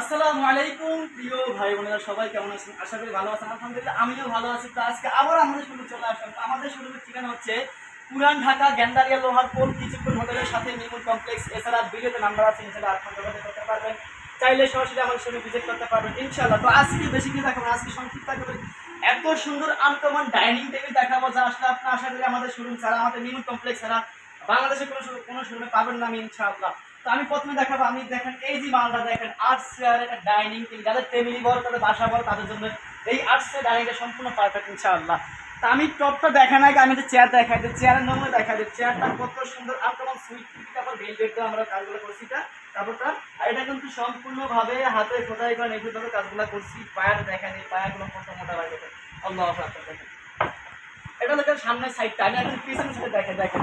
আসসালামু আলাইকুম, প্রিয় ভাই বোনেরা, সবাই কেমন আছেন? আশা করি ভালো আছেন। আলহামদুলিল্লাহ, আমিও ভালো আছি। তো আজকে আবার আমাদের চলে আসলাম। আমাদের ঠিকানা হচ্ছে পুরান ঢাকা গ্যান্ডারিয়া লোহার পোল কিছুক্ষণ হোটেলের সাথে মিমুল কমপ্লেক্স। এছাড়া ভিডিওতে নাম্বার আছে যোগাযোগ করতে পারবেন। চাইলে সরাসরি সঙ্গে ভিজিট করতে পারবেন ইনশাল্লাহ তো আজকে বেশি কিছু দেখাবো আজকে সংক্ষিপ্ত এত সুন্দর আনকমন ডাইনিং টেবিল দেখাবো যা আসলে আপনার আশা করি আমাদের শোরুম ছাড়া, আমাদের মিমুল কমপ্লেক্স ছাড়া বাংলাদেশে কোনো কোনো শোরুমে পাবেন না আমি, ইনশাআল্লাহ। আমি প্রথমে দেখাবো, আমি দেখেন, এই যে মালটা দেখেন আর্ট চেয়ার একটা ডাইনিং টেবিল যাদের ফ্যামিলি বড়, তাদের বাসা বড়, তাদের জন্য এই আর্ট চেয়ার ডাইনিংটা সম্পূর্ণ পারফেক্ট ইনশাআল্লাহ। তা আমি টপটা দেখার আগে আমি চেয়ার দেখাই দিই চেয়ারের নমুনা দেখা দিই। চেয়ারটা কত সুন্দর আনকমন সুইট আমরা কাজগুলো করছি, এটা তারপরটা আর এটা কিন্তু সম্পূর্ণভাবে হাতে খোদাই করে নিখুঁতভাবে কাজগুলো করছি পায়ের দেখেন এই পায়াগুলো কত মোটা দেখেন, আল্লাহ আকবার, দেখেন। এটা দেখেন, সামনের সাইডটা আমি এখন পিছনের সাইডে দেখেন দেখেন।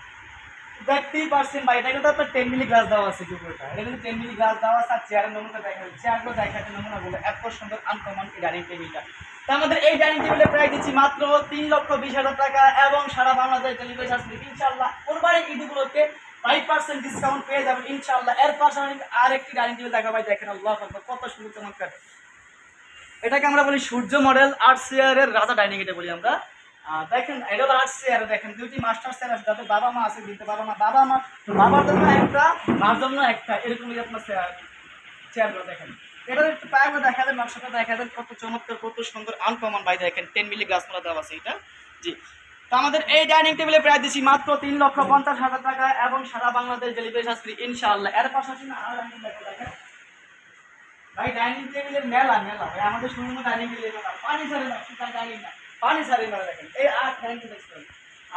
দেওয়া আছে দেওয়া চেয়ারের দেখা ডাইনিং আমাদের এই ডাইনিং প্রায় দিচ্ছি মাত্র তিন লক্ষ বিশ হাজার টাকা এবং সারা ইনশাল্লাহ ফাইভ পার্সেন্ট ডিসকাউন্ট পেয়ে যাবেন ইনশাল্লাহ এর আর একটি ডাইনিং টেবিল দেখা ভাই, দেখেন কত সুন্দর এটাকে আমরা বলি সূর্য মডেল আর্ট চেয়ারের রাজা ডাইনিং এটা বলি আমরা। দেখেন এটা হলো আর্ট দেখেন দুটি মাস্টার আছে, যাদের বাবা মা আছে বাবা মা বাবা মা বাবার জন্য একটা, মার জন্য একটা এরকম আপনার চেয়ার দেখেন। এটা একটু পায়াগুলো দেখা দেন, নকশাটা দেখা কত চমৎকার, কত সুন্দর আনকমন দেখেন টেন মিলি গ্লাস দেওয়া আছে এটা। জি। তো আমাদের এই ডাইনিং টেবিলে প্রায় দিচ্ছি মাত্র তিন লক্ষ পঞ্চাশ হাজার টাকা এবং সারা বাংলাদেশ ডেলিভারি শাস্ত্রী ইনশাআল্লাহ। এর পাশাপাশি ভাই ডাইনিং টেবিলের মেলা মেলা। ভাই, আমাদের শুনুন ডাইনিং টেবিলের মেলা। পানি না ডাইনিং না পানি সারে মেলা দেখেন। এই আট টেবিল দেখছেন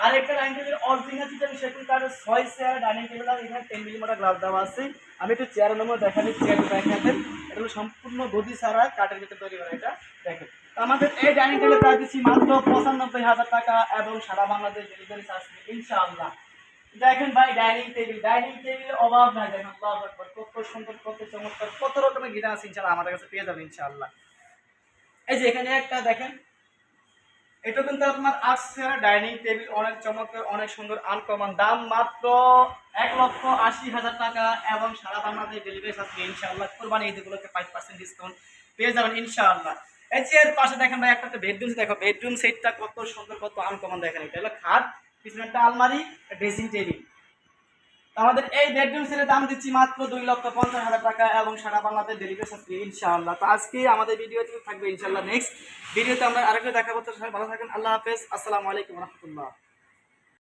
আর ডাইনিং টেবিল অরিজিনাল চিকেন সেকুন কার্ডের ছয় চেয়ার ডাইনিং টেবিল আর এখানে টেন মিলিমিটার গ্লাস দেওয়া আছে। আমি একটু চেয়ারের নম্বর দেখানি চেয়ারটা দেখাতেন এটা সম্পূর্ণ গদি ছাড়া কাঠের ভিতরে তৈরি করা এটা। দেখেন আমাদের এই ডাইনিং টেবিল প্রায় দিচ্ছি মাত্র পঁচানব্বই হাজার টাকা এবং সারা বাংলাদেশ ডেলিভারি চার্জ ইনশাআল্লাহ। দেখেন ভাই ডাইনিং টেবিল ডাইনিং টেবিল অভাব নাই। দেখেন কত সুন্দর, কত চমৎকার, কত রকমের গিটার আছে, ইনশাআল্লাহ আমাদের কাছে পেয়ে যাবেন, ইনশাআল্লাহ। এই যে এখানে একটা, দেখেন এটা কিন্তু আপনার আসছে, ডাইনিং টেবিল অনেক চমৎকার, অনেক সুন্দর, আনকমন। দাম মাত্র এক লক্ষ আশি হাজার টাকা এবং সারা বাংলাদেশ ডেলিভারি সাথে ইনশাআল্লাহ। কোরবানি ঈদগুলোকে ফাইভ পার্সেন্ট ডিসকাউন্ট পেয়ে যাবেন ইনশাআল্লাহ। এই যে এর পাশে দেখেন ভাই, একটা বেডরুম দেখো বেডরুম সেটটা কত সুন্দর, কত আনকমন দেখেন। এটা হলো খাট পিছনে একটা আলমারি ড্রেসিং টেবিল আমাদের এই বেডরুম সেটের দাম দিচ্ছি মাত্র দুই লক্ষ পঞ্চাশ হাজার টাকা এবং সারা বাংলাদেশ ডেলিভারি ফ্রি ইনশাআল্লাহ। তো আজকে আমাদের ভিডিওটি থাকবে ইনশাআল্লাহ নেক্সট ভিডিওতে আমরা আরেকটা দেখা করতে ভালো থাকেন, আল্লাহ হাফেজ। আসসালামু আলাইকুম রহমতুল্লাহ।